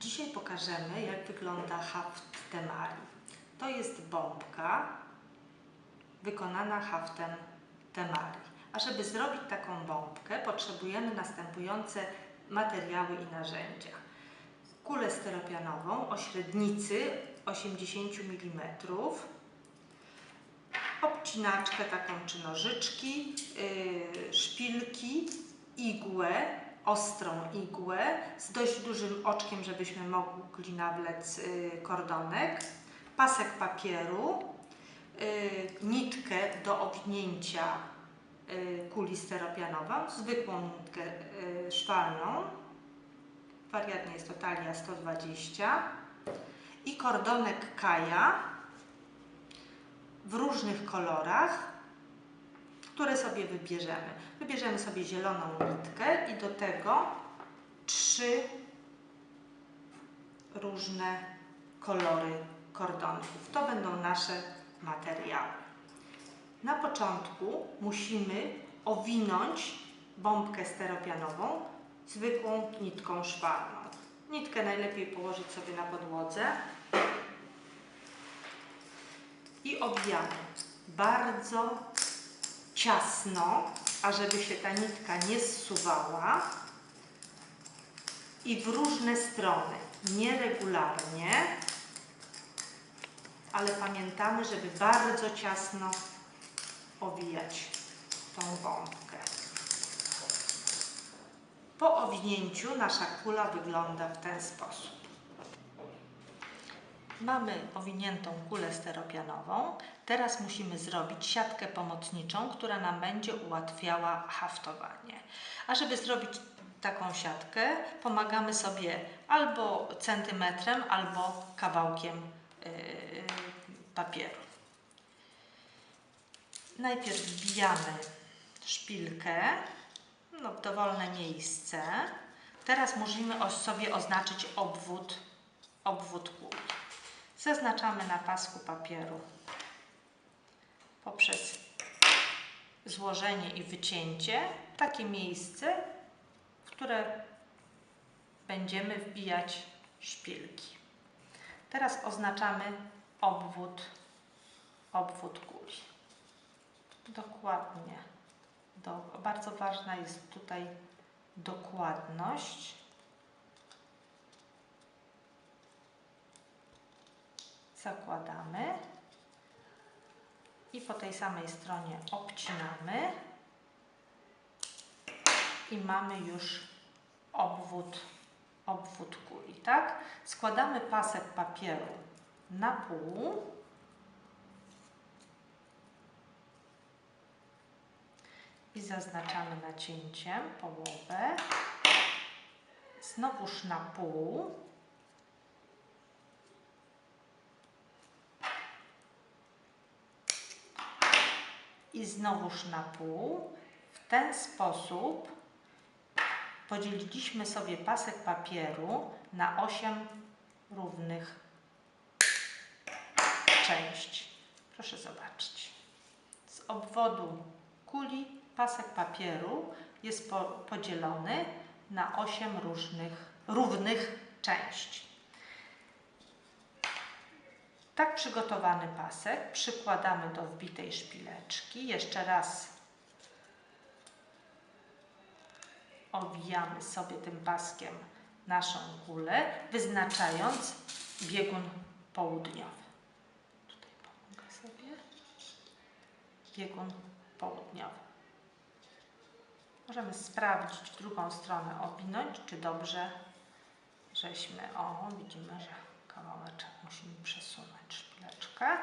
Dzisiaj pokażemy, jak wygląda haft temali. To jest bombka wykonana haftem temali. A żeby zrobić taką bombkę, potrzebujemy następujące materiały i narzędzia. Kulę styropianową o średnicy 80 mm, obcinaczkę taką czy nożyczki, yy, szpilki, igłę, ostrą igłę z dość dużym oczkiem, żebyśmy mogli nawlec yy, kordonek, pasek papieru, yy, nitkę do owinięcia yy, kuli steropianową, zwykłą nitkę szwalną, wariantnie jest to talia 120 i kordonek kaja w różnych kolorach, które sobie wybierzemy. Wybierzemy sobie zieloną nitkę i do tego trzy różne kolory kordonków. To będą nasze materiały. Na początku musimy owinąć bombkę steropianową zwykłą nitką szwalną. Nitkę najlepiej położyć sobie na podłodze i obwijamy bardzo ciasno, ażeby się ta nitka nie zsuwała i w różne strony, nieregularnie, ale pamiętamy, żeby bardzo ciasno owijać tą bombkę. Po owinięciu nasza kula wygląda w ten sposób. Mamy owiniętą kulę steropianową. Teraz musimy zrobić siatkę pomocniczą, która nam będzie ułatwiała haftowanie. A żeby zrobić taką siatkę, pomagamy sobie albo centymetrem, albo kawałkiem yy, papieru. Najpierw wbijamy szpilkę no, w dowolne miejsce. Teraz musimy sobie oznaczyć obwód, obwód kuli. Zaznaczamy na pasku papieru poprzez złożenie i wycięcie takie miejsce, w które będziemy wbijać szpilki. Teraz oznaczamy obwód, obwód kuli. Dokładnie. Do, bardzo ważna jest tutaj dokładność. Zakładamy. I po tej samej stronie obcinamy. I mamy już obwód, obwód kuli, tak? Składamy pasek papieru na pół. I zaznaczamy nacięciem połowę, znowuż na pół i znowuż na pół. W ten sposób podzieliliśmy sobie pasek papieru na 8 równych części. Proszę zobaczyć. Z obwodu kuli pasek papieru jest po, podzielony na 8 różnych, równych części. Tak przygotowany pasek przykładamy do wbitej szpileczki. Jeszcze raz owijamy sobie tym paskiem naszą kulę, wyznaczając biegun południowy. Tutaj pomogę sobie. Biegun południowy. Możemy sprawdzić drugą stronę, owinąć, czy dobrze żeśmy, o widzimy, że kawałeczek musimy przesunąć szpileczkę,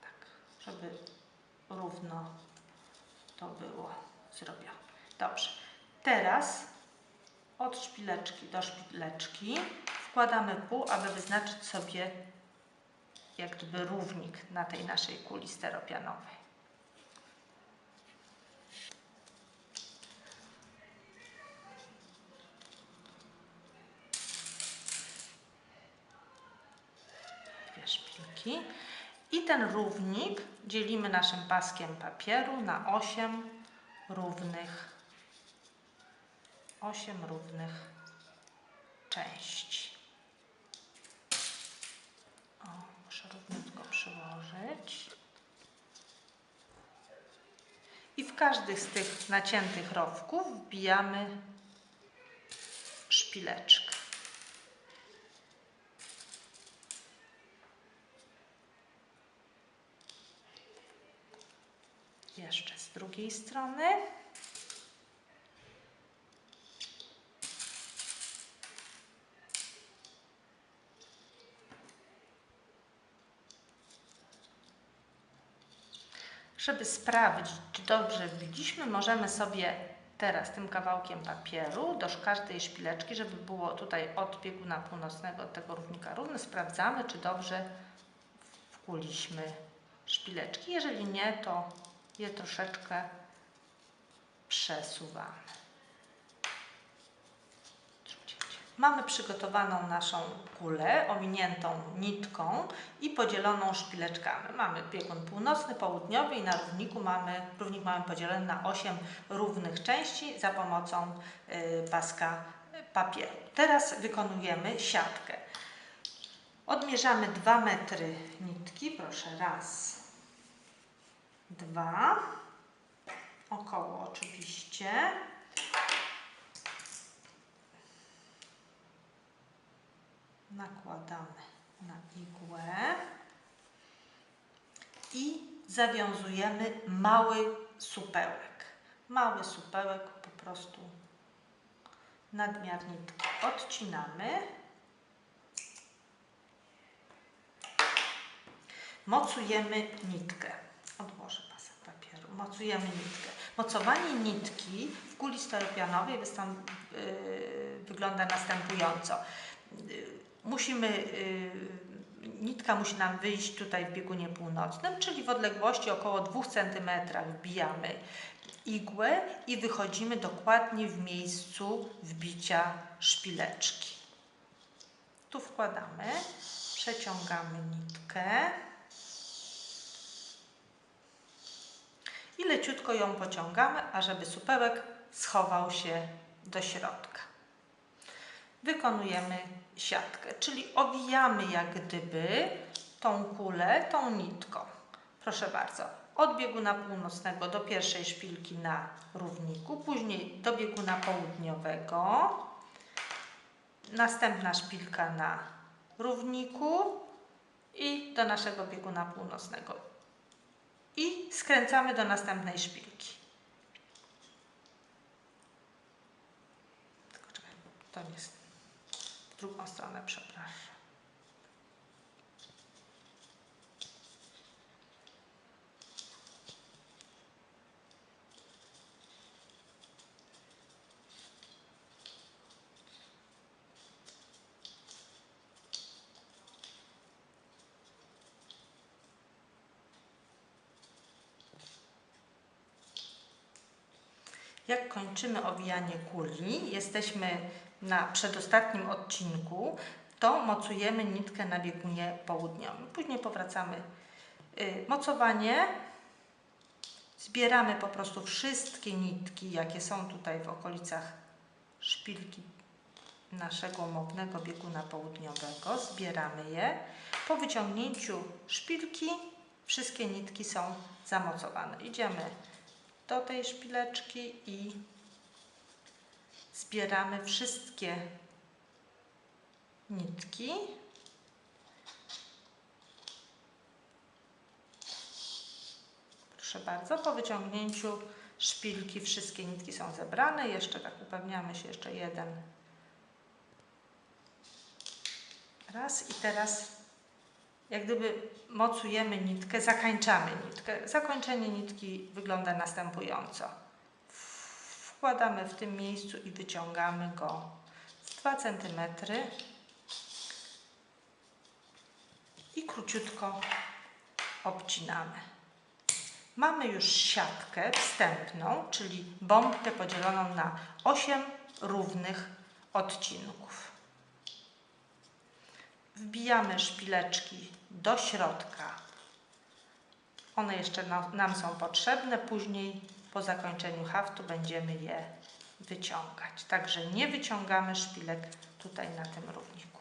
tak, żeby równo to było zrobione. Dobrze, teraz od szpileczki do szpileczki wkładamy pół, aby wyznaczyć sobie jak gdyby równik na tej naszej kuli steropianowej. i ten równik dzielimy naszym paskiem papieru na 8 równych 8 równych części. O, muszę równiutko przyłożyć. I w każdy z tych naciętych rowków wbijamy szpileczkę. Jeszcze z drugiej strony. Żeby sprawdzić, czy dobrze widzieliśmy, możemy sobie teraz tym kawałkiem papieru do każdej szpileczki, żeby było tutaj od bieguna północnego, od tego równika równy, sprawdzamy, czy dobrze wkuliśmy szpileczki. Jeżeli nie, to je troszeczkę przesuwamy. Mamy przygotowaną naszą kulę owiniętą nitką i podzieloną szpileczkami. Mamy biegun północny, południowy i na równiku mamy, równik mamy podzielony na 8 równych części za pomocą y, paska papieru. Teraz wykonujemy siatkę. Odmierzamy 2 metry nitki, proszę, raz, dwa, około oczywiście. nakładamy na igłę i zawiązujemy mały supełek. Mały supełek po prostu nadmiar nitki odcinamy. Mocujemy nitkę. Odłożę pasek papieru. Mocujemy nitkę. Mocowanie nitki w kuli steropianowej wystąp, yy, wygląda następująco. Yy, musimy, yy, nitka musi nam wyjść tutaj w biegunie północnym, czyli w odległości około 2 cm wbijamy igłę i wychodzimy dokładnie w miejscu wbicia szpileczki. Tu wkładamy, przeciągamy nitkę i leciutko ją pociągamy, ażeby supełek schował się do środka. Wykonujemy siatkę, czyli owijamy jak gdyby tą kulę tą nitką. Proszę bardzo, od bieguna północnego do pierwszej szpilki na równiku, później do bieguna południowego, następna szpilka na równiku i do naszego bieguna północnego. I skręcamy do następnej szpilki. To jest w drugą stronę, przepraszam. Jak kończymy owijanie kuli, jesteśmy na przedostatnim odcinku, to mocujemy nitkę na biegunie południowym. Później powracamy y, mocowanie, zbieramy po prostu wszystkie nitki, jakie są tutaj w okolicach szpilki naszego umownego bieguna południowego, zbieramy je. Po wyciągnięciu szpilki wszystkie nitki są zamocowane. Idziemy do tej szpileczki i zbieramy wszystkie nitki. Proszę bardzo, po wyciągnięciu szpilki wszystkie nitki są zebrane. Jeszcze tak upewniamy się, jeszcze jeden. Raz i teraz jak gdyby mocujemy nitkę, zakańczamy nitkę. Zakończenie nitki wygląda następująco. Wkładamy w tym miejscu i wyciągamy go z 2 cm i króciutko obcinamy. Mamy już siatkę wstępną, czyli bombkę podzieloną na 8 równych odcinków. Wbijamy szpileczki do środka. One jeszcze nam są potrzebne, później po zakończeniu haftu będziemy je wyciągać. Także nie wyciągamy szpilek tutaj na tym równiku.